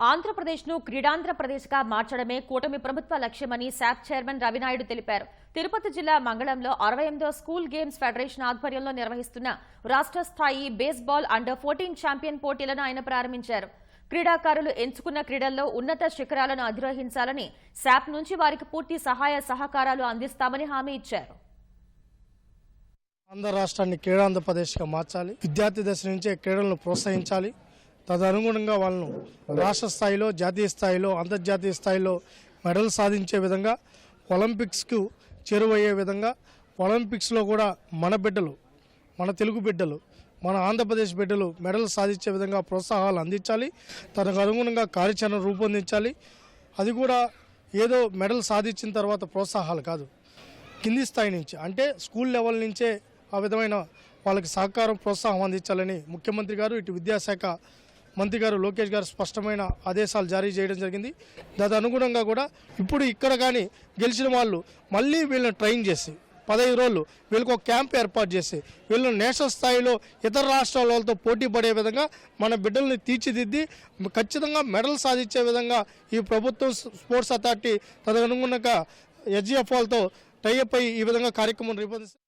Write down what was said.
ఆంధ్రప్రదేశ్ను క్రీడాంధ్రప్రదేశ్గా మార్చడమే కూటమి ప్రభుత్వ లక్ష్యమని శాప్ చైర్మన్ రవినాయుడు తెలిపారు. తిరుపతి జిల్లా మంగళంలో అరవై ఎనిమిదో స్కూల్ గేమ్స్ ఫెడరేషన్ ఆధ్వర్యంలో నిర్వహిస్తున్న రాష్ట్ర స్థాయి బేస్బాల్ అండర్ ఫోర్టీన్ ఛాంపియన్ పోటీలను ఆయన ప్రారంభించారు. క్రీడాకారులు ఎంచుకున్న క్రీడల్లో ఉన్నత శిఖరాలను అధిరోహించాలని శాప్ నుంచి వారికి పూర్తి సహాయ సహకారాలు అందిస్తామని హామీ ఇచ్చారు. ఆంధ్ర రాష్ట్రాన్ని క్రీడాంధ్రప్రదేశ్గా మార్చాలి. విద్యార్థి దశ నుంచే క్రీడలను ప్రోత్సహించాలి. తదనుగుణంగా వాళ్ళను రాష్ట్ర స్థాయిలో జాతీయ స్థాయిలో అంతర్జాతీయ స్థాయిలో మెడల్ సాధించే విధంగా ఒలింపిక్స్కు చేరువయ్యే విధంగా ఒలింపిక్స్లో కూడా మన బిడ్డలు మన తెలుగు బిడ్డలు మన ఆంధ్రప్రదేశ్ బిడ్డలు మెడల్ సాధించే విధంగా ప్రోత్సాహాలు అందించాలి తనకు అనుగుణంగా కార్యాచరణ రూపొందించాలి. అది కూడా ఏదో మెడల్ సాధించిన తర్వాత ప్రోత్సాహాలు కాదు. కింది స్థాయి నుంచి అంటే స్కూల్ లెవెల్ నుంచే ఆ విధమైన వాళ్ళకి సహకారం ప్రోత్సాహం అందించాలని ముఖ్యమంత్రి గారు ఇటు విద్యాశాఖ మంత్రి గారు లోకేష్ గారు స్పష్టమైన ఆదేశాలు జారీ చేయడం జరిగింది. దాని అనుగుణంగా కూడా ఇప్పుడు ఇక్కడ కానీ గెలిచిన వాళ్ళు మళ్ళీ వీళ్ళని ట్రైన్ చేసి పదహైదు రోజులు వీళ్ళకి ఒక క్యాంప్ ఏర్పాటు చేసి వీళ్ళు నేషనల్ స్థాయిలో ఇతర రాష్ట్రాల వాళ్ళతో పోటీ పడే విధంగా మన బిడ్డల్ని తీర్చిదిద్ది ఖచ్చితంగా మెడల్ సాధించే విధంగా ఈ ప్రభుత్వం స్పోర్ట్స్ అథారిటీ తదనుగుణంగా ఎస్జిఎఫ్ వాళ్ళతో టైఅప్ అయ్యి ఈ విధంగా కార్యక్రమం రూపొందిస్తారు